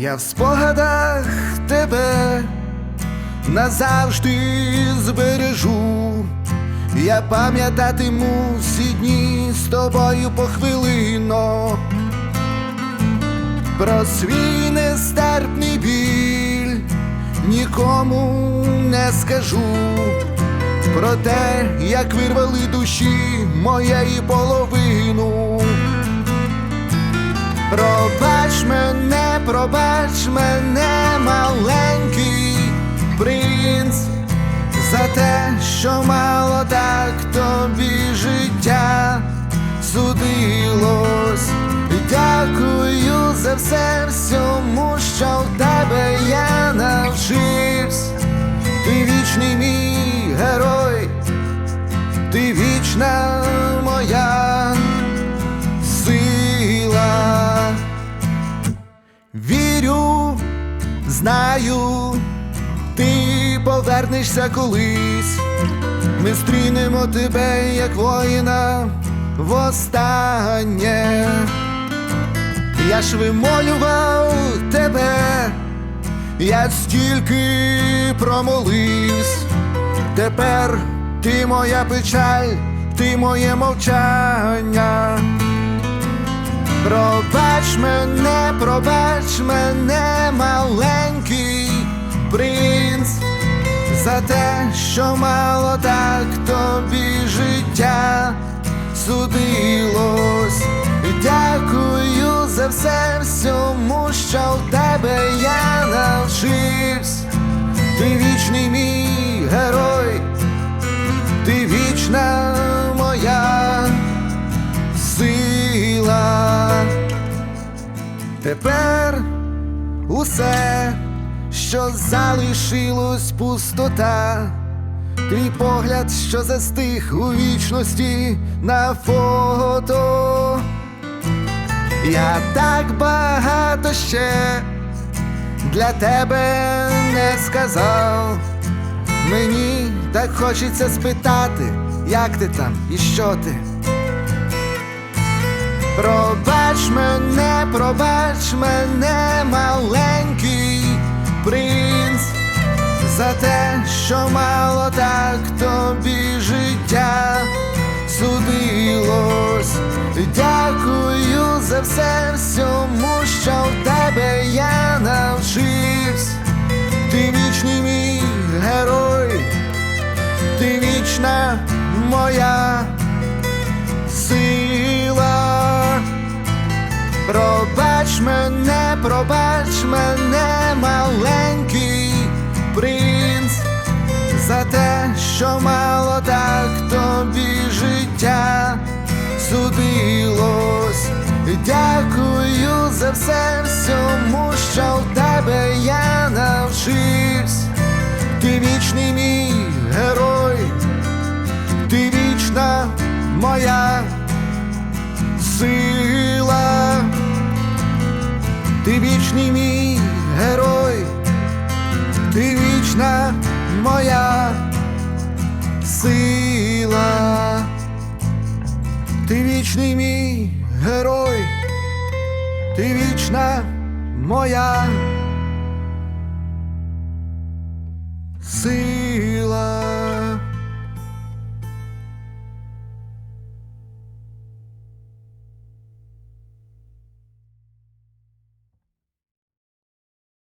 Я в спогадах тебе назавжди збережу. Я пам'ятатиму всі дні з тобою похвилинно Про свій нестерпний біль нікому не скажу. Про те, як вирвали душі моєї половину. Пробач мене, пробач мене, маленький принц, за те, що мало так тобі життя судилось. Дякую за все всьому, знаю, ти повернешся колись. Ми стрінемо тебе, як воїна, востаннє. Я ж вимолював тебе, я стільки промоливсь. Тепер ти моя печаль, ти моє мовчання. Пробач мене, пробач мене, маленький принц, за те, що мало так тобі життя судилось. Дякую за все всьому, що в тебе я навчився. Ти вічний мій герой, ти вічна Тепер усе, що залишилось пустота, твій погляд, що застиг у вічності на фото. Я так багато ще для тебе не сказав. Мені так хочеться спитати, як ти там і що ти. Пробач мене, пробач мене, маленький принц, за те, що мало так тобі життя судилось. Дякую за все всьому, що в тебе я навчився. Ти вічний мій герой, ти вічна моя пробач мене, маленький принц, за те, що мало так тобі життя судилось. Дякую за все всьому, що в тебе я навчився. Ти вічний мій герой, ти вічна моя сила, вічний мій герой, ти вічна моя сила, ти вічний мій герой, ти вічна моя сила.